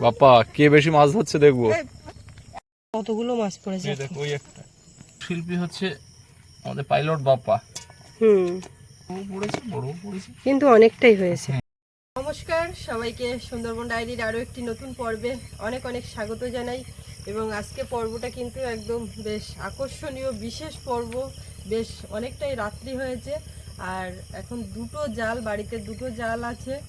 বাপ্পা কে বেশি মাছ ধরছে দেখব? কতগুলো মাছ পড়েছে দেখো ওই একটা। শিল্পী হচ্ছে আমাদের পাইলট বাপ্পা। হুম। পড়েছে বড় পড়েছে। কিন্তু অনেকটাই হয়েছে। নমস্কার সবাইকে সুন্দরবন ডায়েরির আরও একটি নতুন পর্বে অনেক অনেক স্বাগত জানাই। এবং আজকে পর্বটা কিন্তু একদম বেশ আকর্ষণীয় বিশেষ পর্ব। বেশ অনেকটাই রাত্রি হয়েছে। আর এখন দুটো জাল বাড়িতে দুটো জাল আছে।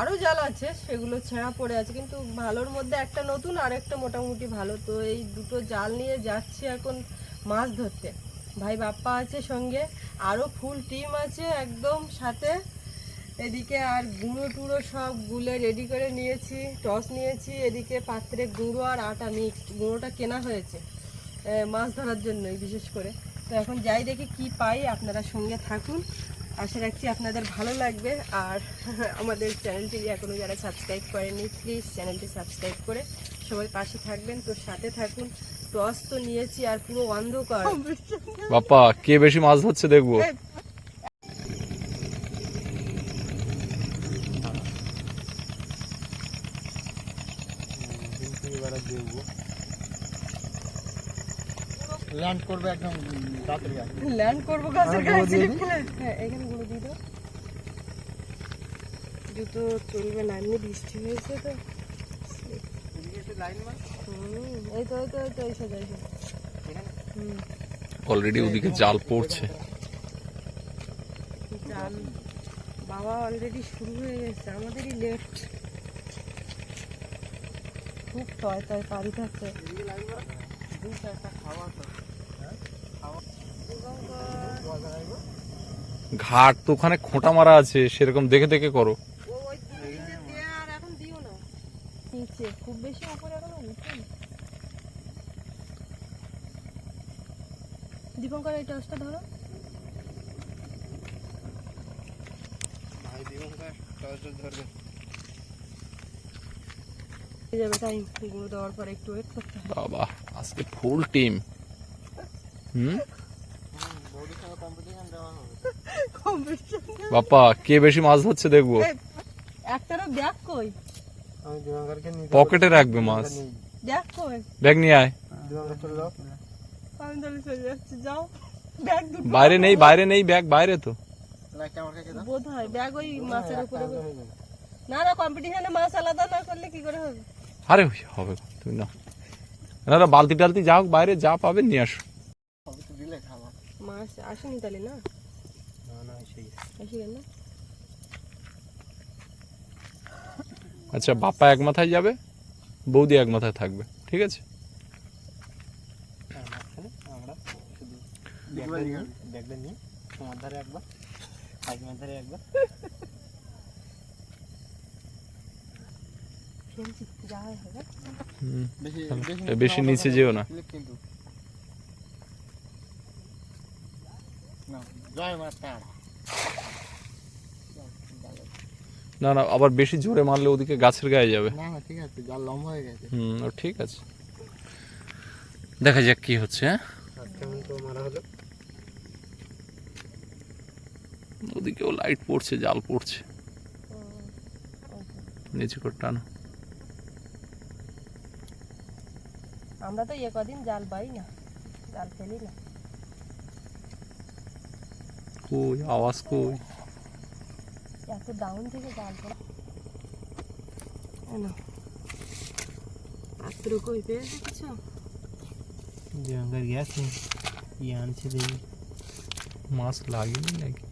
আরও জাল আছে, সেগুলো ছেঁড়া পড়ে আছে, কিন্তু ভালোর মধ্যে একটা নতুন আর একটা মোটামুটি ভালো। তো এই দুটো জাল নিয়ে যাচ্ছি এখন মাছ ধরতে। ভাই বাপ্পা আছে সঙ্গে আরও ফুল টিম আছে একদম সাথে। এদিকে আর গুঁড়ো টুড়ো সব গুলে রেডি করে নিয়েছি টস নিয়েছি। এদিকে পাত্রে গুঁড়ো আর আটা মিক্সড গুঁড়োটা কেনা হয়েছে মাছ ধরার জন্যই বিশেষ করে। তো এখন যাই দেখি কি পাই, আপনারা সঙ্গে থাকুন। আশা রাখছি আপনাদের ভালো লাগবে আর আমাদের চ্যানেলটি এখনও যারা সাবস্ক্রাইব করেনি প্লিজ চ্যানেলটি সাবস্ক্রাইব করে সবাই পাশে থাকবেন। তো সাথে থাকুন টস তো নিয়েছি আর পুরো অন্ধকার। বাপ্পা কে বেশি মাছ ধরছে দেখব? ল্যান্ড করবে একদম তাড়াতাড়ি ল্যান্ড করব গাছের গায়ে খেলে। হ্যাঁ এখানে গুঁড়ো দিয়ে দাও। জুতো চলবে না এমনি বৃষ্টি হয়েছে তো। এই তো এই তো এই তো এই অলরেডি ওদিকে জাল পড়ছে। জাল। বাবা অলরেডি শুরু হয়ে গেছে আমাদেরই লেফট খুব টয় টয় পারি থাকতে ঘাট তো ওখানে খোঁটা মারা আছে সেরকম দেখে দেখে করো। খুব বেশি উপরে দীপঙ্কর এই টসটা ধরো। ভাই দীপঙ্কর টস ধরবে। যাবে টাইম গুঁড়ো দেওয়ার পর একটু ওয়েট করতে হবে। বাবা আজকে ফুল টিম হুম বৌদির সঙ্গে কম্পিটিশন দেওয়া হবে বাপ্পা কে বেশি মাছ ধরছে দেখব? একটারও ব্যাগ কই। আমি দীপঙ্করকে নিতে পকেটে রাখবে মাছ। ব্যাগ কই। ব্যাগ নিয়ে আয়। দীপঙ্কর চলে যাও। আমি তাহলে চলে যাচ্ছি যাও। ব্যাগ দুটো বাইরে নেই বাইরে নেই ব্যাগ বাইরে তো। হয় ব্যাগ ওই মাছের উপরে একটা যাবে। না না কম্পিটিশনে মাছ আলাদা না করলে কি করে হবে? আরে হবে তুমি না না বালতি টালতি যাও বাইরে যা পাবে নিয়ে আসো। দিলে মাছ আসেনি তাহলে না? না না না। আচ্ছা বাপ্পা এক মাথায় যাবে বৌদি এক মাথায় থাকবে ঠিক আছে? বেশি নিচে যেও নিয়ে ব্যাগটা নিয়ে তোমার ধারে একবার হাজমার ধারে একবার ফেলছি যা হয় হবে হুম। বেশি এ বেশি নিচে যেও না কিন্তু না না না আবার বেশি জোরে মারলে ওদিকে গাছের গায়ে যাবে। না না ঠিক আছে জাল লম্বা হয়ে গেছে। হুম ও ঠিক আছে। দেখা যাক কি হচ্ছে হ্যাঁ? কেমন তো মারা হলো। ওদিকেও লাইট পড়ছে জাল পড়ছে। নিচে করে টানো। আমরা তো এ কদিন জাল পাই না জাল ফেলি না। কই আওয়াজ কই? এত ডাউন থেকে ফেলা এনো পাত্র কই পেয়েছে কিছু জঙ্গল গেছে কি আনছে দেখি। মাছ লাগেনি নাকি?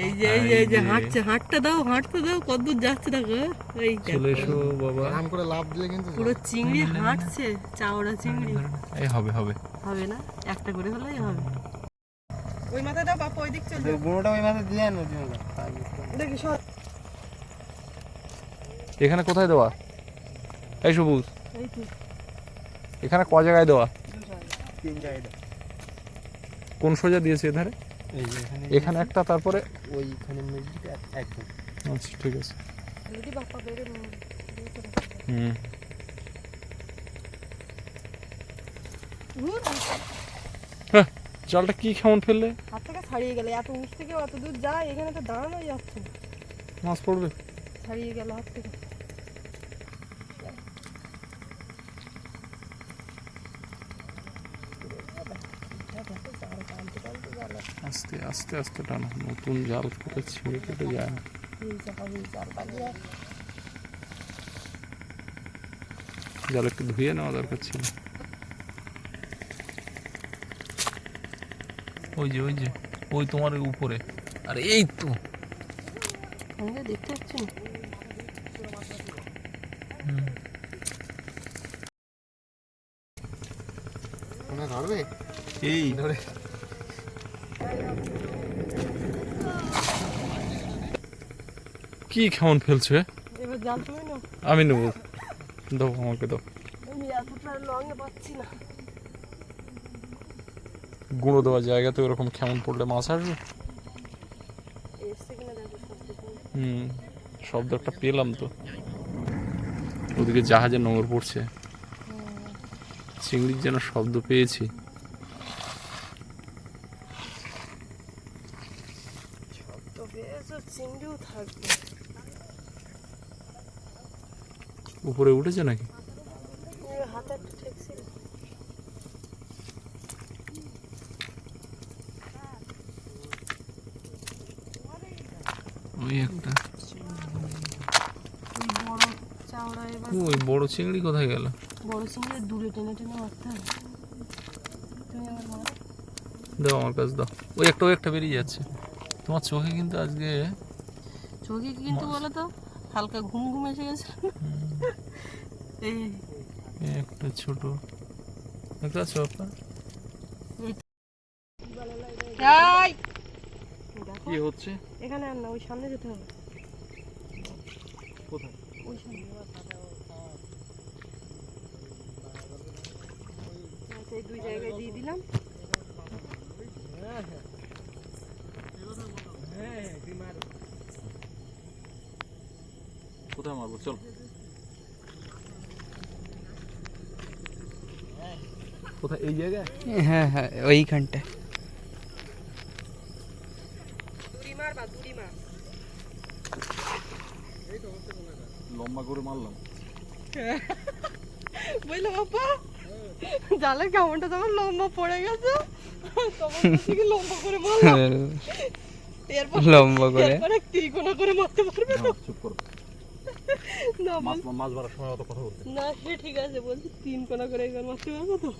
এই যে এই যে এই যে হাঁটছে হাঁটতে দাও হাঁটতে দাও কতদূর যাচ্ছে দেখো। এই চলে এসো বাবা। আরাম করে লাভ দিলে কিন্তু পুরো চিংড়ি হাঁটছে চাওড়া চিংড়ি। এই হবে হবে। হবে না? একটা করে হলেই হবে। ওই মাথায় দাও বাপ ওই দিক চল গুঁড়োটা ওই মাথায় দিয়ে আনো জঙ্গল দেখি সর। এখানে কোথায় দেওয়া? এই সবুজ। এখানে ক জায়গায় দেওয়া। কোন সোজা দিয়েছে এধারে? এখানে একটা তারপরে? ওইখানে একদম। আচ্ছা ঠিক আছে। যদি হুম। হ্যাঁ, জালটা কি কেমন ফেললে? হাত থেকে ছাড়িয়ে গেলে এত উঁচ থেকে অত দূর যায় এখানে তো দাঁড়ানো যাচ্ছে মাছ পড়বে। ছাড়িয়ে গেল হাত থেকে। আস্তে আস্তে আস্তে টানো। নতুন জাল করে ছিঁড়ে কেটে যায়। না জাল একটু ধুয়ে নেওয়া দরকার ছিল। ওই যে ওই যে, ওই তোমার উপরে। আর, এই তো। দেখতে পাচ্ছি না ওনা ধরবে এই ধরে কি কেমন ফেলছে? আমি নেব। দাও আমাকে দাও। গুঁড়ো দেওয়ার জায়গাতে ওরকম কেমন পড়লে মাছ আসবে? হুম শব্দ একটা পেলাম তো। ওদিকে জাহাজে নোংর পড়ছে। চিংড়ির যেন শব্দ পেয়েছি। শব্দ পেয়েছ চিংড়িও থাকবে। উপরে উঠেছে নাকি? ওই একটা। ওই বড় চিংড়ি কোথায় গেল? বড় চিংড়ি দূরে টেনে টেনে মারতে দাও আমার কাছে দাও। ওই একটা ওই একটা বেরিয়ে যাচ্ছে। তোমার চোখে কিন্তু আজকে চোখে কিন্তু বলো তো হালকা ঘুম ঘুম এসে গেছে। একটা ছোট। একটা এই! কি হচ্ছে? এখানে আর না ওই সামনে যেতে হবে। কোথায়? ওই সামনে। আচ্ছা, এই দুই জায়গায় দিয়ে দিলাম। কোথায় মারবো? চল। কোথায়? এই জায়গায়? হ্যাঁ হ্যাঁ ওইখানটায়। লম্বা করে মারলাম। বুঝলে বাবা জালের কেমনটা তখন লম্বা পড়ে গেছে। লম্বা করে মারলাম। এরপর লম্বা করে? এরপরে ত্রিকোণা করে মারতে পারবে তো? চুপ করো। না মাছ মাছ মারার সময় অত কথা বলতে। না সে ঠিক আছে বলছি তিন কোণা করে এবার মারতে পারব তো?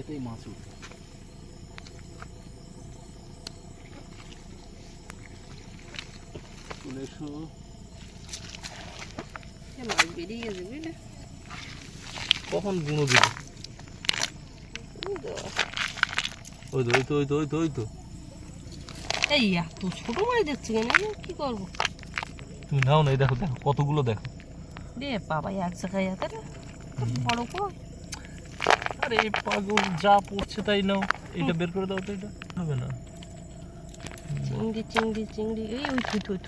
এতেই মাছ উঠবে চলে এসো। মাছ বেরিয়ে গেছে বুঝলে? কখন গুঁড়ো দিল ওই তো ওই তো ওই তো ওই তো ওই তো। এই এত ছোট মাছ দেখছি কেন? কি করব? তুমি নাও না এই দেখো দেখো কতগুলো দেখো। রে বাবা এক জায়গায় এত বড় কর আরে এই পাগল যা পড়ছে তাই নাও। এটা বের করে দাও তো এটা। হবে না। চিংড়ি চিংড়ি চিংড়ি এই ওই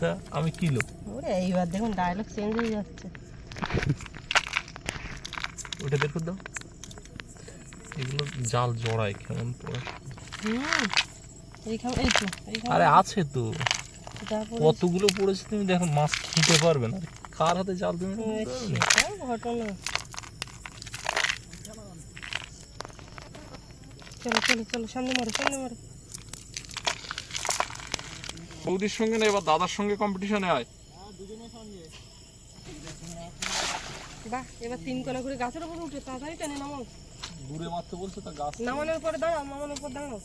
তা আমি কিলো ওরে এইবার দেখুন ডায়লগ চেঞ্জ হয়ে যাচ্ছে। ওটা বের করে দাও। এগুলো জাল জড়ায় কেমন পড়ে হুম এই তো আরে আছে তো। কতগুলো পড়েছে তুমি? দেখো মাছ খেতে পারবে না। কার হাতে জাল তুমি? ও, ঘটনা। চলো চলো চলো সামনে মারো সামনে মারো। বৌদির সঙ্গে না এবার দাদার সঙ্গে কম্পিটিশনে আয়। বাহ এবার তিন কোনা করে গাছের উপর উঠে তাড়াতাড়ি টেনে নামাও। দূরে মারতে বলছে তা গাছ নামানোর পরে দাঁড়াও নামানোর পর দাঁড়াও।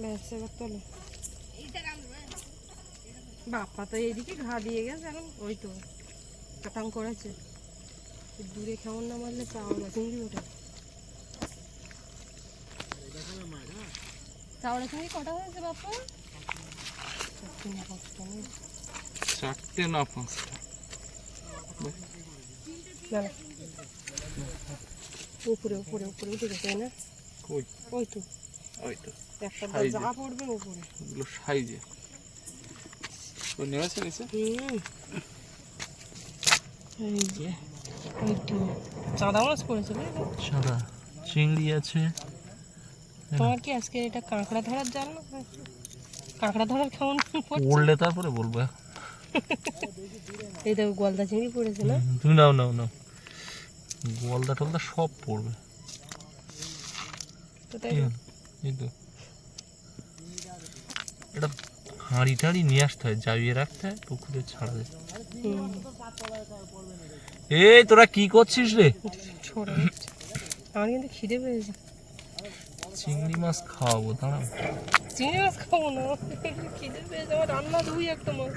ব্যাস এবার তোলো। বাপ্পা তো এইদিকে ঘা দিয়ে গেছে এখন ওই তো কাটাং করেছে। দূরে কেমন না মারলে চাওয়া না চিংড়ি ওঠে চাওড়া চিংড়ি কটা হয়েছে চারটে না পাঁচটা। না। উপরে উপরে উপরে উঠে গেছে না? ওই। তো। ওই তো। একটা যা পড়বে উপরে। সাইজে। ও নেমেছে নিচে? হুম। এই যে। ওই তো চাঁদা মাছ পড়েছে বুঝলি সাদা। চিংড়ি আছে। তোমার কি আজকে এটা কাঁকড়া ধরার জাল না কাঁকড়া ধরার কেমন পড়লে তারপরে বলব। এই দেখো গলদা চিংড়ি পড়েছে না? তুমি নাও নাও নাও। গলদা টলদা সব পড়বে। এই তো। এটা হাঁড়ি টাড়ি নিয়ে আসতে হয় জাবিয়ে রাখতে হয় পুকুরে ছাড়া যায়। এই তোরা কি করছিস রে। আমার কিন্তু খিদে পেয়েছে। চিংড়ি মাছ খাওয়াবো দাঁড়াও চিংড়ি মাছ খাব না। খিদে পেয়েছে আমার রান্না দুই একটা মাছ।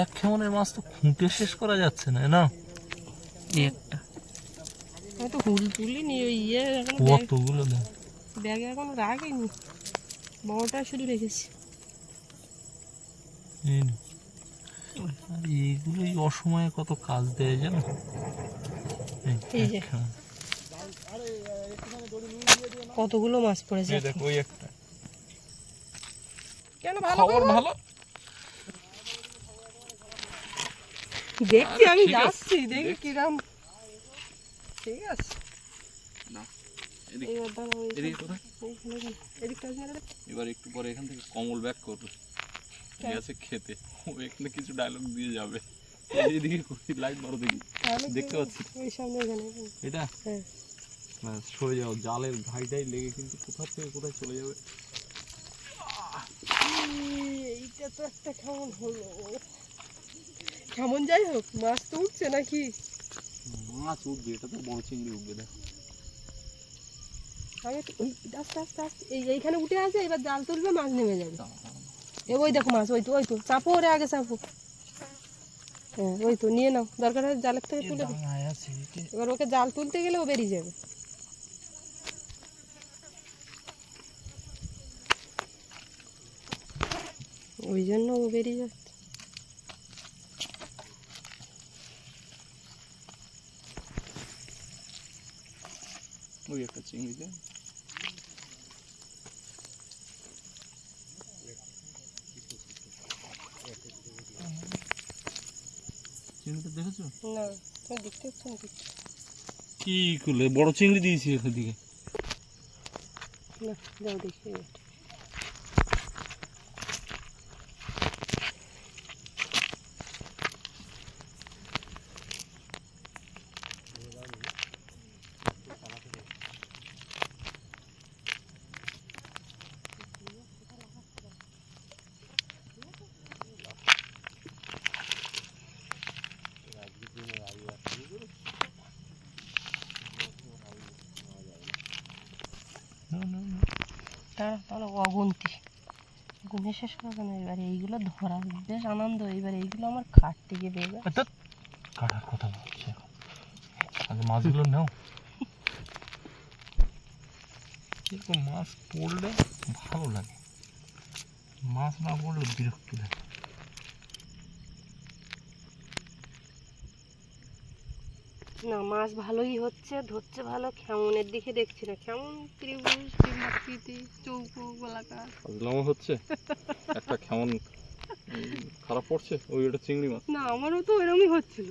এক কেমনের মাছ তো খুঁটে শেষ করা যাচ্ছে না না? একটা। আমি তো হুল তুলিনি ওই ইয়ে এখন ব্যাগ কতগুলো ব্যাগে এখন রাখিনি। বড়টা শুধু রেখেছি। এই নে। আর এইগুলোই অসময়ে কত কাজ দেয় জানো। কতগুলো মাছ পড়েছে দেখ ওই একটা। কেন ভালো খবর ভালো? দেখছি আমি যাচ্ছি দেখি কিরাম। ঠিক আছে। না, এবার একটু পরে এখান থেকে কমল ব্যাক করবে? গেছে খেতে। ও এখানে কিছু ডায়লগ দিয়ে যাবে। এদিকে লাইট বড় দেখি। দেখতে পাচ্ছি। ওই সামনে। এটা? হ্যাঁ। সরে যাও। জালের ঘাইটাই লেগে কিন্তু কোথা থেকে কোথায় চলে যাবে? এইটা তো একটা কেমন হলো? কেমন যাই হোক মাছ তো উঠছে নাকি? মাছ উঠবে এটা তো বড় চিংড়ি উঠবে দেখ। আমি আস্তে আস্তে আস্তে এইখানে উঠে আছে এবার জাল তুলবে মাছ নেমে যাবে। এ ওই দেখো মাছ, ওই তো ওই তো। চাপো ওরে আগে, চাপো। হ্যাঁ ওই তো, নিয়ে নাও। দরকার হয় জালের থেকে তুলে এবার ওকে জাল তুলতে গেলে ও বেরিয়ে যাবে। ওই জন্য ও বেরিয়ে যাচ্ছে। ওই একটা চিংড়ি দে। চিংড়িটা দেখেছ? না তুমি দেখতে পাচ্ছ না? কি করলে? বড় চিংড়ি দিয়েছি এদিকে না যাও দেখি। দাঁড়া তাহলে অগুন্তি। গুনে শেষ করবে না এবার এইগুলো ধরা বেশ আনন্দ, এবার এইগুলো আমার কাটতে গিয়ে বেরোবে কাটার কথা বলছি এখন। মাছগুলো নাও। এরকম মাছ পড়লে ভালো লাগে। মাছ না পড়লে বিরক্তি লাগে। না মাছ ভালোই হচ্ছে ধরছে ভালো কেমনের দিকে দেখছি না। কেমন ত্রিভুজ ত্রিমাকৃতি চৌকো গোলাকার। হচ্ছে? একটা উম, খারাপ পড়ছে? ওই ওটা চিংড়ি মাছ? না আমারও তো এরকমই হচ্ছিল।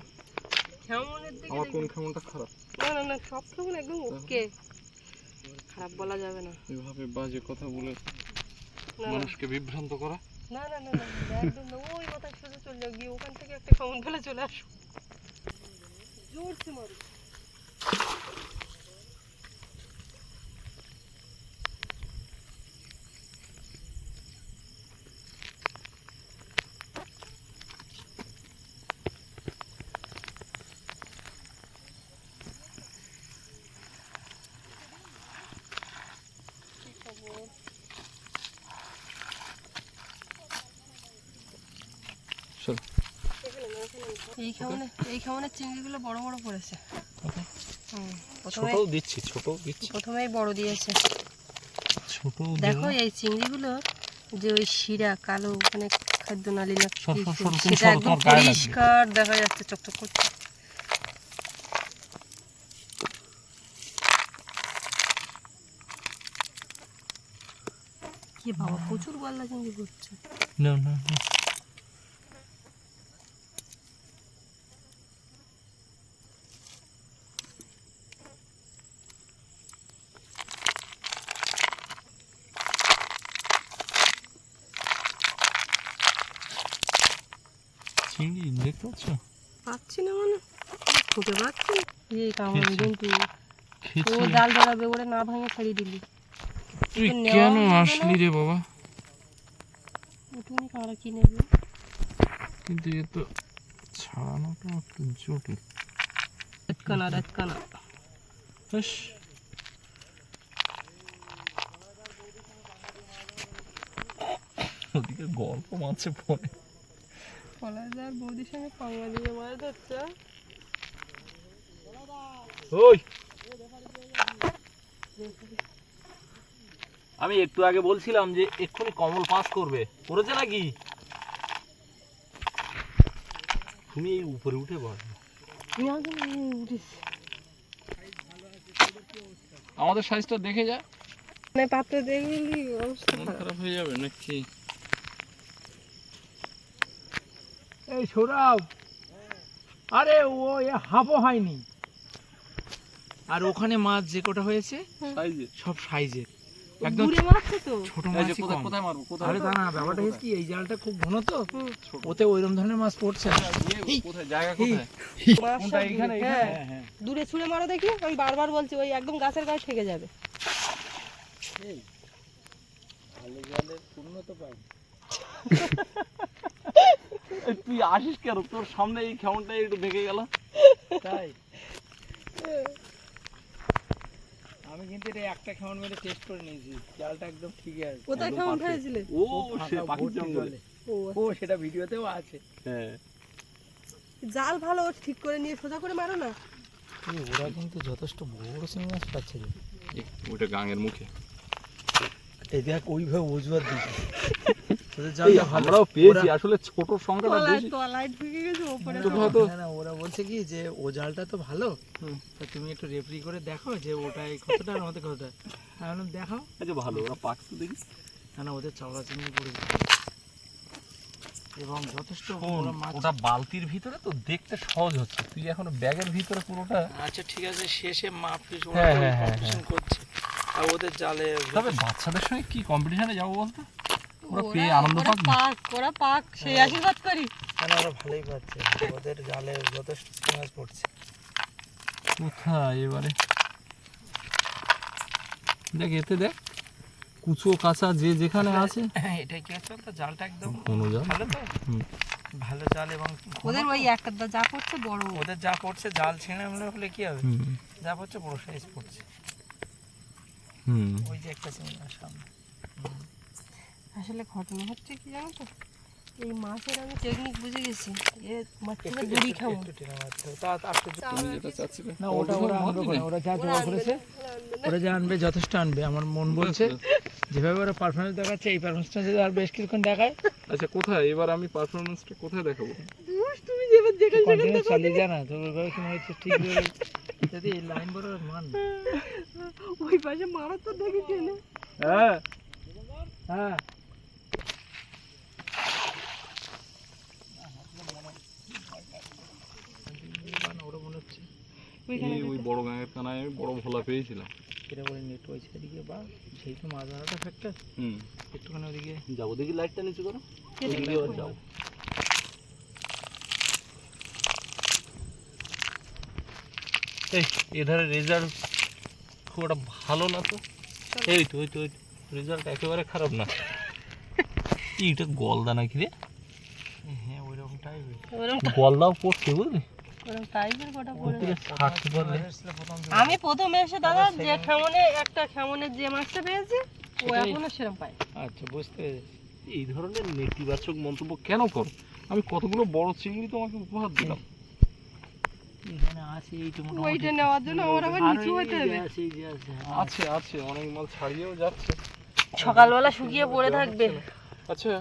কেমনের দিকে আমার কোন কেমনটা খারাপ? না না না সব কেমন একদম ওকে। খারাপ বলা যাবে না। এভাবে বাজে কথা বলে মানুষকে বিভ্রান্ত করা? না না না না, একদম না ওই মাথায় সোজা চলে গিয়ে ওখান থেকে একটা কেমন ফেলে চলে আসো। জোরছে মারো কি খবর? চল এই খামনের চিংড়িগুলো বড় বড় পড়েছে ছোটও দিচ্ছি ছোটও দিচ্ছি। প্রথমেই বড় দিয়েছে। ছোটও দেখো এই চিংড়িগুলো যে ওই শিরা কালো মানে খাদ্য নালী না সেটা একদম। পরিষ্কার দেখা যাচ্ছে চকচক করছে কি বাবা প্রচুর গলদা চিংড়ি করছে। না না না চিংড়ি দেখতে পাচ্ছ? পাচ্ছি না মানে। খুঁজে পাচ্ছি। এই কামড় ও জাল ধরাবে করে না ভাঙে ছাড়িয়ে দিলি। তুই কেন আসলি রে বাবা? ওটুকুনি কামড়া কি নেবে? কিন্তু এ তো ছাড়ানোটা একটু জটিল। রাতকানা রাতকানা বেশ। ওদিকে গল্প মারছে ফোনে বৌদির সঙ্গে পাঙ্গা দিয়ে মাছ ধরছে ওই। আমি একটু আগে বলছিলাম যে এক্ষুনি কমল পাস করবে। করেছে নাকি? তুমি এই উপরে উঠে আগে আমাদের সাইজটা দেখে যা। মানে পাত্র দেখলি অবস্থা খারাপ। খারাপ হয়ে যাবে নাকি? সৌরভ। আরে ও এ হাফও হয়নি। আর ওখানে মাছ যে কটা হয়েছে? সব সাইজের। একদম ছোট মাছ কোথায় কোথায় মারবো? কোথায় আরে দাঁড়া ব্যাপারটা হচ্ছে কি? এই জালটা খুব ঘন তো। ওতে ওইরকম ধরনের মাছ পড়ছে ইয়ে, কোথায়? জায়গা কোথায়? মাছ এখানে? দূরে। হ্যাঁ হ্যাঁ। দূরে ছুঁড়ে মারো দেখি। আমি বারবার বলছি ওই একদম গাছের গায়ে ঠেকে যাবে। ভালো জলের পূর্ণ তো পাই এই তুই আসিস কেন? তোর সামনে এই খেমনটা একটু ভেঙে গেল। তাই? আমি কিন্তু এটা একটা খাওয়ান মেরে টেস্ট করে নিয়েছি। জালটা একদম ঠিকই আছে। কোথায় ফেলেছিলে ও সে পাখির জঙ্গলে। ও ও সেটা ভিডিওতেও আছে। হ্যাঁ। জাল ভালো ঠিক করে নিয়ে সোজা করে মারো না। ওরা কিন্তু যথেষ্ট বড় বড় মাছ পাচ্ছে রে। ওইটা গাঙের মুখে। এই দেখ ওইভাবে অজুহাত দিচ্ছে। আমরাও পেয়েছি আসলে ছোট সংখ্যাটা বেশি। তলায় ঢুকে গেছে ওপরে তো ওরা বলছে কি যে ও জালটা তো ভালো। তা তুমি একটু রেফারি করে দেখো যে ওটাই কতটা আর আমাদের কতটা। আমি বললাম দেখাও আচ্ছা ভালো ওরা দেখিস না না ওদের চাওড়া চিংড়ি পড়েছে এবং যথেষ্ট ওটা বালতির ভিতরে তো দেখতে সহজ হচ্ছে। তুই এখন ব্যাগের ভিতরে পুরোটা আচ্ছা ঠিক আছে শেষে মাপ হ্যাঁ, হ্যাঁ, হ্যাঁ, করছে। আর ওদের জালে তবে বাচ্চাদের সঙ্গে কি কম্পিটিশনে যাব বলতো? ওরা পেয়ে আনন্দ পাক পাক ওরা পাক সেই আশীর্বাদ করি। না না, ওরা ভালোই পাচ্ছে ওদের জালে যথেষ্ট মাছ পড়ছে। কোথায় এবারে? দেখ এতে দেখ কুচো কাঁচা যে যেখানে আছে। হ্যাঁ এটাই কি হচ্ছে তো জালটা একদম কোনো জাল? ভালো তো? ভালো জাল এবং ওদের। ওই একটা যা পড়ছে বড় ওদের যা পড়ছে জাল ছিঁড়ে আমরা হলে কি হবে? যা পড়ছে বড় সাইজ পড়ছে। হুম। ওই যে একটা সামনে আসলে ঘটনা হচ্ছে কি জানো তো? এই মাছের আমি টেকনিক বুঝে গেছি। এ মাছটা একটু- খাব। তুমি না ওটা ওরা আনবে ওরা যা জোগাড় করেছে ওরা যা আনবে যথেষ্ট আনবে। আমার মন বলছে যেভাবে ওরা পারফরমেন্স দেখাচ্ছে এই পারফরমেন্সটা যদি আর বেশ কিছুক্ষণ দেখায়। আচ্ছা কোথায়? এবার আমি পারফরমেন্সটা কোথায় দেখাবো? তুমি যেবার যেখানে কন্টিনিউ চালিয়ে যা না তো ওইভাবে কি মনে হচ্ছে ঠিক ভাবে যদি এই লাইন বড় মান। ওই পাশে মারা তো দেখি কেন হ্যাঁ। হ্যাঁ ওরা মনে হচ্ছে এই ওই বড় গাঙের কানায় আমি বড় ভোলা পেয়েছিলাম। বলে নেট বা যেহেতু মাছ ধরাটা ফ্যাক্টর হুম। একটুখানি ওদিকে। যাব দেখি লাইটটা নিচু করো। এদিকে এই এধারে রেজাল্ট খুব একটা ভালো না তো? এই তো ওই তো ওই রেজাল্ট একেবারে খারাপ না। এই, এটা গলদা নাকি রে? হ্যাঁ ওইরকম টাইপের গলদাও পড়ছে বুঝলি? আমি প্রথম এসে দাদা যে খেমনে একটা খেমনের যে মাছটা পেয়েছি ও এখনও সেরকম পাই আচ্ছা বুঝতে এই ধরনের নেতিবাচক মন্তব্য কেন করো? আমি কতগুলো বড় চিংড়ি তোমাকে উপহার দিলাম। হ্যাঁ। আছে আছে অনেক মাল ছাড়িয়েও যাচ্ছে। সকালবেলা শুকিয়ে পড়ে থাকবে। আচ্ছা।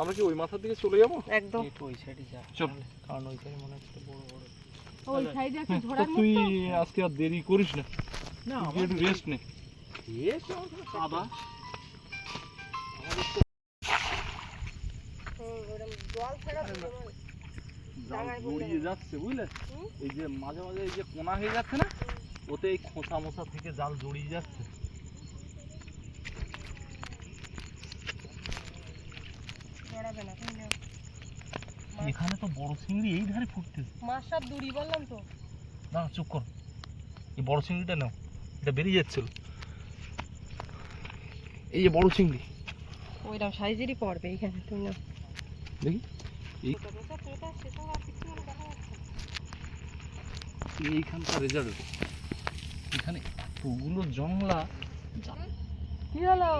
আমরা কি ওই মাথার দিকে চলে যাব? একদম। ওই সাইডে যা চল। কারণ ওই সাইডে মনে হচ্ছে বড় বড়। ওই সাইডে একটা ঝোড়ার তুই আজকে আর দেরি করিস না। না তুই একটু রেস্ট নে। জাল ডাঙায় যাচ্ছে বুঝলে? এই যে মাঝে মাঝে এই যে কোনা হয়ে যাচ্ছে না ওতে এই খোসা মোসা থেকে জাল জড়িয়ে যাচ্ছে। জড়াবে না নাও। এখানে তো বড় চিংড়ি এই ধারে ফুটতেছে মাছ সব দূরি বললাম তো। না চুপ কর। এই বড় চিংড়িটা নাও। এটা বেরিয়ে যাচ্ছিল। এই যে বড় চিংড়ি। ওইরকম সাইজেরই পড়বে এইখানে তুমি না দেখি। এই এইখানকার রেজাল্ট এখানে এতগুলো জংলা। কি হলো?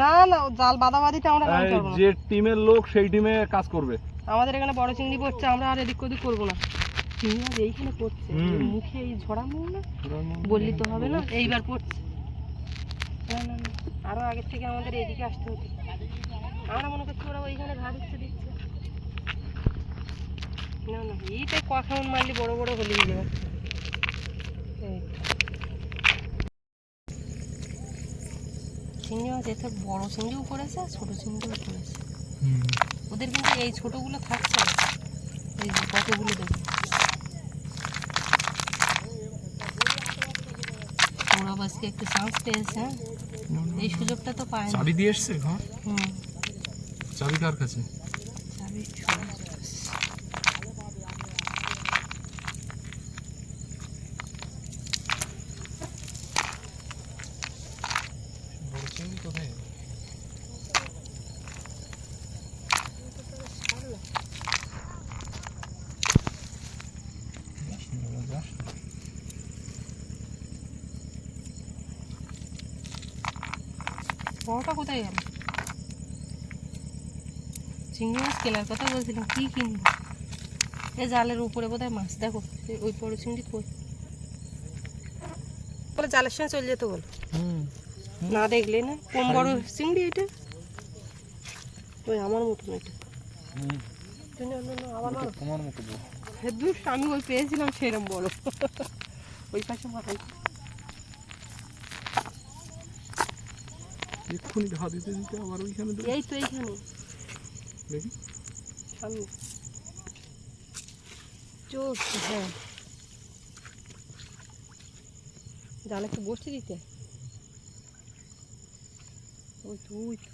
না না জাল বাদাবাদিতে আমরা কাজ করব না। যে টিমের লোক সেই টিমে কাজ করবে। আমাদের এখানে বড় চিংড়ি পড়ছে আমরা আর এদিক ওদিক করব না। চিংড়ি এইখানে পড়ছে। মুখে এই ঝরা মুখ না? বললি তো হবে না এইবার পড়ছে। আরও আগের থেকে আমাদের এদিকে আসতে হতো। আমরা মনে করছি ওরা ওইখানে ঘা দিচ্ছে দিচ্ছে। না না এইটাই কখন মারলে বড় বড় হলে যাবে চিংড়ি মাছ এতে বড় চিংড়িও করেছে আর ছোটো চিংড়িও পড়েছে। ওদের কিন্তু এই ছোটগুলো থাকছে। এই কতগুলো দেখো। ওরা বাসকে একটু চান্স পেয়েছে হ্যাঁ? এই সুযোগটা তো পায় চাবি দিয়ে এসছে ঘর? হুম। চাবি কার কাছে? বড়টা কোথায় গেল চিংড়ি মাছ কেনার কথা বলছিলাম কি কিনবো? এই জালের উপরে বোধহয় মাছ দেখো ওই বড় চিংড়ি কই? বলে জালের সঙ্গে চলে যেতে বল। না দেখলে না কম বড় চিংড়ি এটা? ওই আমার মতন এটা। না, না, না, আবার মারো। তোমার মতো আমি ওই পেয়েছিলাম সেরম বড়। ওই পাশে মাথায়। এক্ষুনি ঘা দিতে দিতে আবার ওইখানে দেবে। এই তো এইখানে। দেখি। সামনে। চলছে হ্যাঁ। জালে একটু বসতে দিতে। ওই তো ওই তো।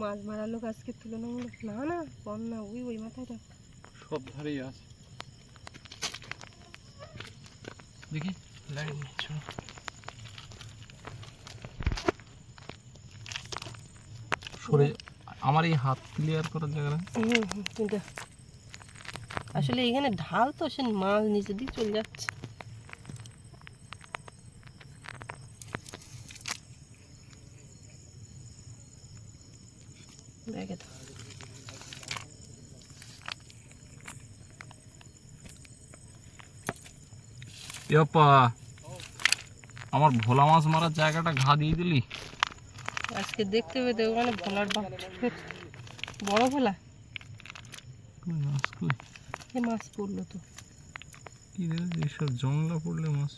মাছ মারার লোক আজকে তুলনামূলক না না কম না ওই ওই মাথাটা। সব ধারেই আছে। দেখি, লাইন নিচ্ছ। সরে, আমার এই হাত ক্লিয়ার করার জায়গা আসলে এখানে ঢাল তো, সে মাছ নিচে দিকে চলে যাচ্ছে। ব্যাগে দাও। ইয়াপ্পা আমার ভোলা মাছ মারার জায়গাটা ঘা দিয়ে দিলি? আজকে দেখতে পেতে ওখানে ভোলার বড় ভোলা? মাছ কই? এ মাছ পড়ল তো। কি রে এইসব জংলা পড়লে মাছ?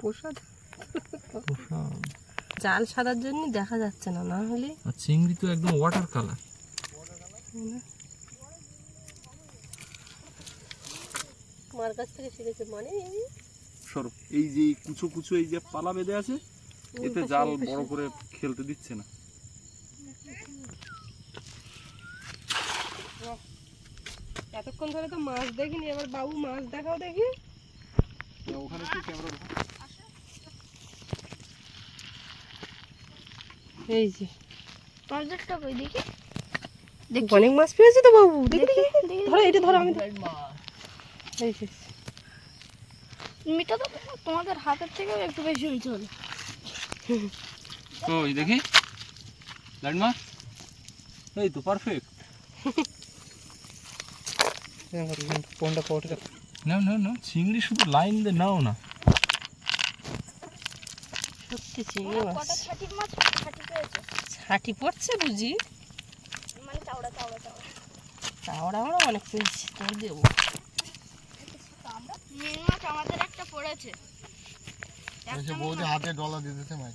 প্রসাদ? প্রসাদ। জাল সাদার জন্য দেখা যাচ্ছে না না হলে? আর চিংড়ি তো একদম ওয়াটার কালার মার কাছ থেকে শিখেছে মানে সরো এই যে এই কুচো কুচো এই যে পালা বেঁধে আছে এতে জাল বড় করে খেলতে দিচ্ছে না। এতক্ষণ ধরে তো মাছ দেখিনি এবার বাবু মাছ দেখাও দেখি। ওখানে কি ক্যামেরা এই যে। প্রজেক্টটা কই? দেখি। অনেক মাছ পেয়েছে তো বাবু। দেখি দেখি ধরো এটা ধরো আমি এই যে। মিটা তো তোমাদের হাতের থেকেও একটু বেশি হয়েছে কই দেখি। লাইন মাছ? এই তো পারফেক্ট কোনটা নাও নাও নাও। চিংড়ি শুধু লাইন দিয়ে নাও না। সত্যি চিংড়ি মাছ। ছাটি পড়ছে বুঝি? মানে চাওড়া চাওড়া আমরা অনেক পেয়েছি তোর দেবো। মাছ আমাদের একটা পড়েছে। হাতে ডলা দিতেছে মাই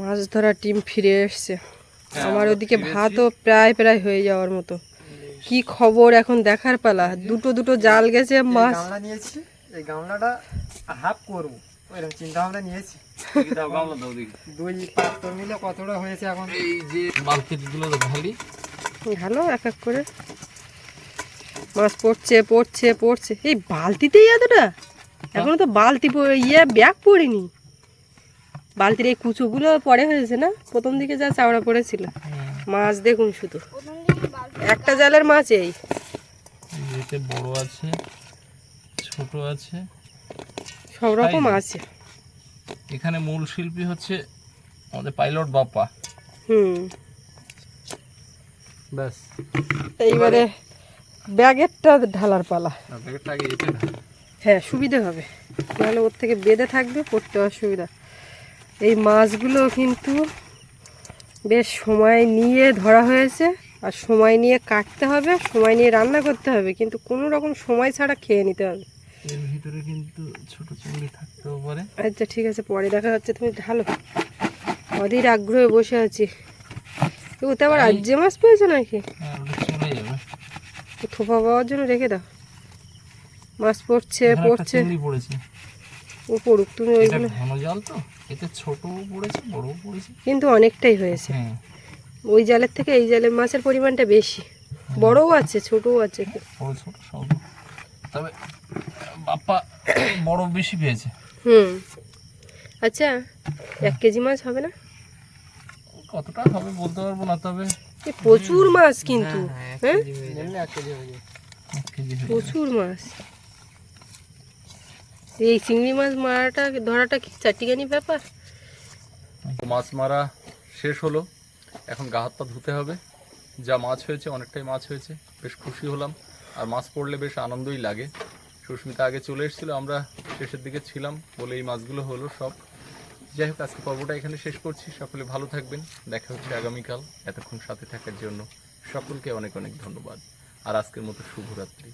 মাছ ধরা টিম ফিরে এসছে। হ্যাঁ, আমার ওদিকে। ভাতও প্রায় প্রায় হয়ে যাওয়ার মতো। কি খবর এখন দেখার পালা? দুটো দুটো জাল গেছে মাছ। গামলা নিয়েছি এই গামলাটা হাফ করব। চিন্তা ভাবনা নিয়েছি। দুই মিলে কতটা হয়েছে এখন? এই যে বালতিগুলো তো খালি এক এক করে। মাছ পড়ছে পড়ছে পড়ছে। এই বালতিতেই এতটা? এখনও তো বালতি প- ইয়ে ব্যাগ পড়েনি। বালতির এই কুচোগুলো পড়ে হয়েছে না? প্রথম দিকে যা চাওড়া পড়েছিল। মাছ দেখুন শুধু। প্রথম দিকে বালতি একটা জালের মাছ এই। বড় আছে ছোট আছে। সব রকম? আছে। এখানে মূল শিল্পী হচ্ছে আমাদের পাইলট বাপ্পা। হুম। ব্যাস। এইবারে ব্যাগেরটা ঢালার পালা। প্যাকেটটা আগে ঢাল। হ্যাঁ সুবিধে হবে। নাহলে ওর থেকে বেঁধে থাকবে পড়তে অসুবিধা। এই মাছগুলো কিন্তু বেশ সময় নিয়ে ধরা হয়েছে আর সময় নিয়ে কাটতে হবে সময় নিয়ে রান্না করতে হবে কিন্তু কোনো রকম সময় ছাড়া খেয়ে নিতে হবে। এর ভিতরে কিন্তু ছোট চিংড়ি থাকতেও পারে। আচ্ছা ঠিক আছে পরে দেখা হচ্ছে। তুমি ঢালো। অধীর আগ্রহে বসে আছি। ওতে আবার আজ্জে মাছ পেয়েছ নাকি? হ্যাঁ চলে যাবে। থোপা পাওয়ার জন্য রেখে দাও। মাছ পড়ছে পড়ছে। পড়েছে। ও পড়ুক তুমি ওইগুলো ঘন জল তো। এতে ছোটও পড়েছে বড়ও পড়েছে। কিন্তু অনেকটাই হয়েছে। হ্যাঁ। ওই জালের থেকে এই জালের মাছের পরিমাণটা বেশি। বড়ও আছে ছোটও আছে। ছোট সব। তবে বাপ্পা বড় বেশি পেয়েছে। হুম। আচ্ছা এক কেজি মাছ হবে না? কতটা হবে বলতে পারব না তবে প্রচুর মাছ কিন্তু হ্যাঁ নিলে এক কেজি হয়ে হয়ে। প্রচুর মাছ। এই চিংড়ি মাছ মারাটা ধরাটা কি চারটিখানি ব্যাপার? মাছ মারা শেষ হলো। এখন গা হাত পা ধুতে হবে। যা মাছ হয়েছে অনেকটাই মাছ হয়েছে। বেশ খুশি হলাম। আর মাছ পড়লে বেশ আনন্দই লাগে। সুস্মিতা আগে চলে এসেছিল, আমরা শেষের দিকে ছিলাম বলে এই মাছগুলো হলো সব। যাই হোক, আজকে পর্বটা এখানে শেষ করছি। সকলে ভালো থাকবেন। দেখা হচ্ছে আগামীকাল এতক্ষণ সাথে থাকার জন্য। সকলকে অনেক অনেক ধন্যবাদ। আর আজকের মতো শুভরাত্রি।